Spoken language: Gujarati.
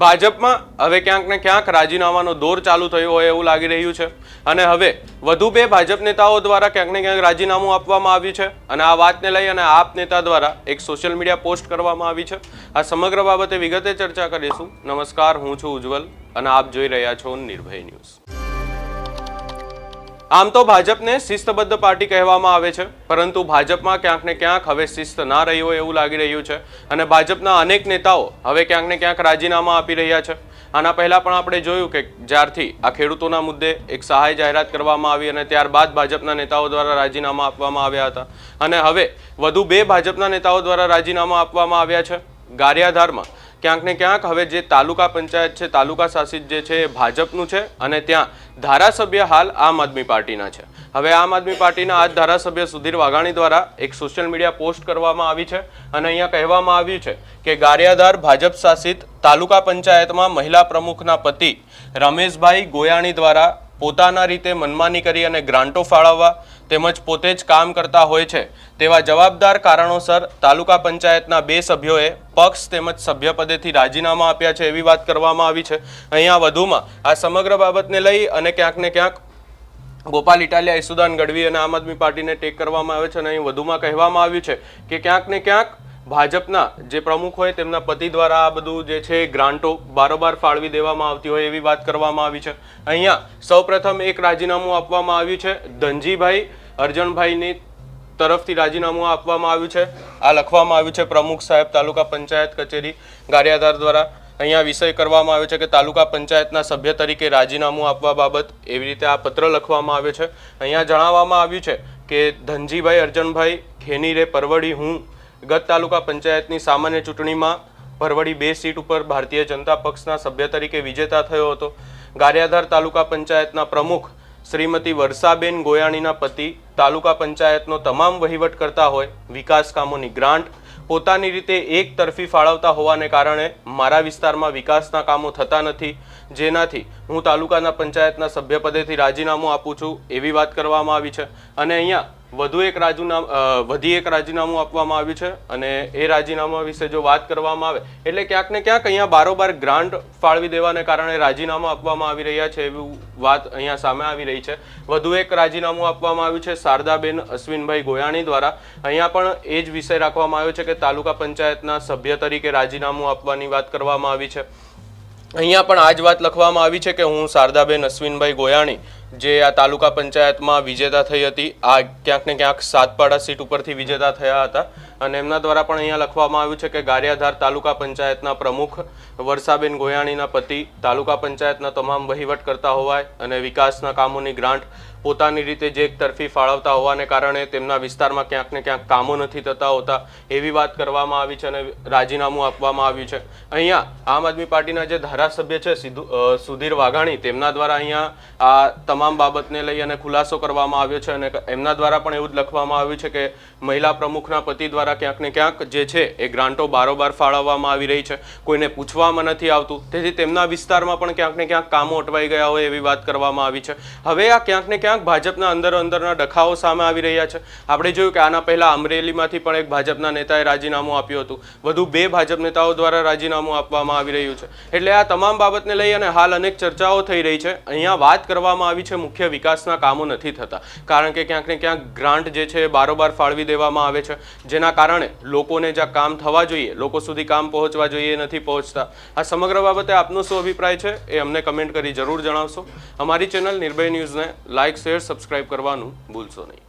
ભાજપમાં હવે ક્યાંક ને ક્યાંક રાજીનામાનો દોર ચાલુ થયો હોય એવું લાગી રહ્યું છે. અને હવે વધુ બે ભાજપ નેતાઓ દ્વારા ક્યાંક ને ક્યાંક રાજીનામું આપવામાં આવ્યું છે. અને આ વાતને લઈ અને આપ નેતા દ્વારા એક સોશિયલ મીડિયા પોસ્ટ કરવામાં આવી છે. આ સમગ્ર બાબતે વિગતે ચર્ચા કરીશું. નમસ્કાર, હું છું ઉજ્જવલ અને આપ જોઈ રહ્યા છો નિર્ભય ન્યૂઝ. આમ તો ભાજપને શિસ્તબદ્ધ પાર્ટી કહેવામાં આવે છે, પરંતુ ભાજપમાં ક્યાંક ને ક્યાંક હવે શિસ્ત ના રહી હોય એવું લાગી રહ્યું છે અને ભાજપના અનેક નેતાઓ હવે ક્યાંક ને ક્યાંક રાજીનામા આપી રહ્યા છે. આના પહેલાં પણ આપણે જોયું કે જ્યારથી આ ખેડૂતોના મુદ્દે એક સહાય જાહેરાત કરવામાં આવી અને ત્યારબાદ ભાજપના નેતાઓ દ્વારા રાજીનામા આપવામાં આવ્યા હતા. અને હવે વધુ બે ભાજપના નેતાઓ દ્વારા રાજીનામા આપવામાં આવ્યા છે. ગારિયાધારમાં ક્યાંક ને ક્યાંક હવે જે તાલુકા પંચાયત છે, તાલુકા શાસિત જે છે એ ભાજપનું છે અને ત્યાં ધારાસભ્ય હાલ આમ આદમી પાર્ટીના છે. હવે આમ આદમી પાર્ટીના આ ધારાસભ્ય સુધીર વાઘાણી દ્વારા એક સોશિયલ મીડિયા પોસ્ટ કરવામાં આવી છે અને અહીંયા કહેવામાં આવ્યું છે કે ગારિયાધાર ભાજપ શાસિત તાલુકા પંચાયતમાં મહિલા પ્રમુખના પતિ રમેશભાઈ ગોયાણી દ્વારા પોતાના રીતે મનમાની કરી અને ગ્રાન્ટો ફાળવવા તેમજ પોતે જ કામ કરતા હોય છે, તેવા જવાબદાર કારણોસર તાલુકા પંચાયતના બે સભ્યોએ પક્ષ તેમજ સભ્યપદેથી રાજીનામા આપ્યા છે એવી વાત કરવામાં આવી છે. અહીંયા વધુમાં આ સમગ્ર બાબતને લઈ અને ક્યાંક ને ક્યાંક ગોપાલ ઇટાલિયા ઈસુદાન ગઢવી અને આમ આદમી પાર્ટીને ટેક કરવામાં આવે છે અને અહીં વધુમાં કહેવામાં આવ્યું છે કે ક્યાંક ને ક્યાંક ભાજપના જે પ્રમુખ હોય તેમના પતિ દ્વારા આ બધું જે છે ગ્રાન્ટો બારોબાર ફાળવી દેવામાં આવતી હોય એવી વાત કરવામાં આવી છે. અહીંયા સૌપ્રથમ એક રાજીનામું આપવામાં આવ્યું છે. ધનજીભાઈ અર્જણભાઈની તરફથી રાજીનામું આપવામાં આવ્યું છે. આ લખવામાં આવ્યું છે પ્રમુખ સાહેબ તાલુકા પંચાયત કચેરી ગારિયાધાર દ્વારા. અહીંયા વિષય કરવામાં આવ્યો છે કે તાલુકા પંચાયતના સભ્ય તરીકે રાજીનામું આપવા બાબત એવી રીતે આ પત્ર લખવામાં આવ્યો છે. અહીંયા જણાવવામાં આવ્યું છે કે ધનજીભાઈ અર્જણભાઈ ખેનીરે પરવડી હું ગત તાલુકા પંચાયતની સામાન્ય ચૂંટણીમાં ભરવડી બે સીટ ઉપર ભારતીય જનતા પક્ષના સભ્ય તરીકે વિજેતા થયો હતો. ગારિયાધાર તાલુકા પંચાયતના પ્રમુખ શ્રીમતી વર્ષાબેન ગોયાણીના પતિ તાલુકા પંચાયતનો તમામ વહીવટ કરતા હોય, વિકાસ કામોની ગ્રાન્ટ, પોતાની રીતે એક તરફી ફાળવતા હોવાને કારણે મારા વિસ્તારમાં વિકાસના કામો થતા નથી. જેનાથી હું તાલુકાના પંચાયતના સભ્યપદેથી રાજીનામું આપું છું એવી વાત કરવામાં આવી છે. અને અહીંયા વધુ એક રાજીનામ વધી એક રાજીનામું આપવામાં આવ્યું છે અને એ રાજીનામા વિશે જો વાત કરવામાં આવે, એટલે ક્યાંક ને ક્યાંક અહીંયા બારોબાર ગ્રાન્ટ ફાળવી દેવાને કારણે રાજીનામા આપવામાં આવી રહ્યા છે એવી વાત અહીંયા સામે આવી રહી છે. વધુ એક રાજીનામું આપવામાં આવ્યું છે શારદાબેન અશ્વિનભાઈ ગોયાણી દ્વારા. અહીંયા પણ એ જ વિષય રાખવામાં આવ્યો છે કે તાલુકા પંચાયતના સભ્ય તરીકે રાજીનામું આપવાની વાત કરવામાં આવી છે. અહીંયા પણ આ જ વાત લખવામાં આવી છે કે હું શારદાબેન અશ્વિનભાઈ ગોયાણી જે આ તાલુકા પંચાયતમાં વિજેતા થઈ હતી. આ ક્યાંક ને ક્યાંક સાતપાડા સીટ ઉપરથી વિજેતા થયા હતા. અને એમના દ્વારા પણ અહીંયા લખવામાં આવ્યું છે કે ગારિયાધાર તાલુકા પંચાયતના પ્રમુખ વર્ષાબેન ગોયાણીના પતિ તાલુકા પંચાયતના તમામ વહીવટ કરતા હોવાય અને વિકાસના કામોની ગ્રાન્ટ પોતાની રીતે જે તરફી ફાળવતા હોવાને કારણે તેમના વિસ્તારમાં ક્યાંક ને ક્યાંક કામો નથી થતા હોતા એવી વાત કરવામાં આવી છે અને રાજીનામું આપવામાં આવ્યું છે. અહીંયા આમ આદમી પાર્ટીના જે ધારાસભ્ય છે સુધીર વાઘાણી તેમના દ્વારા અહીંયા આ તમામ બાબતને લઈ અને ખુલાસો કરવામાં આવ્યો છે અને એમના દ્વારા પણ એવું જ લખવામાં આવ્યું છે કે મહિલા પ્રમુખના પતિ દ્વારા ક્યાંક ને ક્યાંક જે છે એ ગ્રાન્ટો બારોબાર ફાળવવામાં આવી રહી છે. કોઈને પૂછવામાં નથી આવતું. તેથી તેમના વિસ્તારમાં પણ ક્યાંક ને ક્યાંક કામો અટવાઈ ગયા હોય એવી વાત કરવામાં આવી છે. હવે આ ક્યાંક ને ક્યાંક ભાજપના અંદર અંદરના ડખાઓ સામે આવી રહ્યા છે. આપણે જોયું કે આના પહેલાં અમરેલીમાંથી પણ એક ભાજપના નેતાએ રાજીનામું આપ્યું હતું. વધુ બે ભાજપ નેતાઓ દ્વારા રાજીનામું આપવામાં આવી રહ્યું છે. એટલે આ તમામ બાબતને લઈ અને હાલ અનેક ચર્ચાઓ થઈ રહી છે. અહીંયા વાત કરવામાં આવી છે મુખ્ય વિકાસના કામો નથી થતા. કારણ કે ક્યાંક ને ક્યાંક ગ્રાન્ટ જે છે બારોબાર ફાળવી દેવામાં આવે છે. જેના કારણે લોકોને જ્યાં કામ થવા જોઈએ, લોકો સુધી કામ પહોંચવા જોઈએ નથી પહોંચતા. આ સમગ્ર બાબતે આપનો શું અભિપ્રાય છે એ અમને કમેન્ટ કરી જરૂર જણાવશો. અમારી ચેનલ નિર્ભય ન્યૂઝને લાઇક, શેર, સબસ્ક્રાઇબ કરવાનું ભૂલશો નહીં.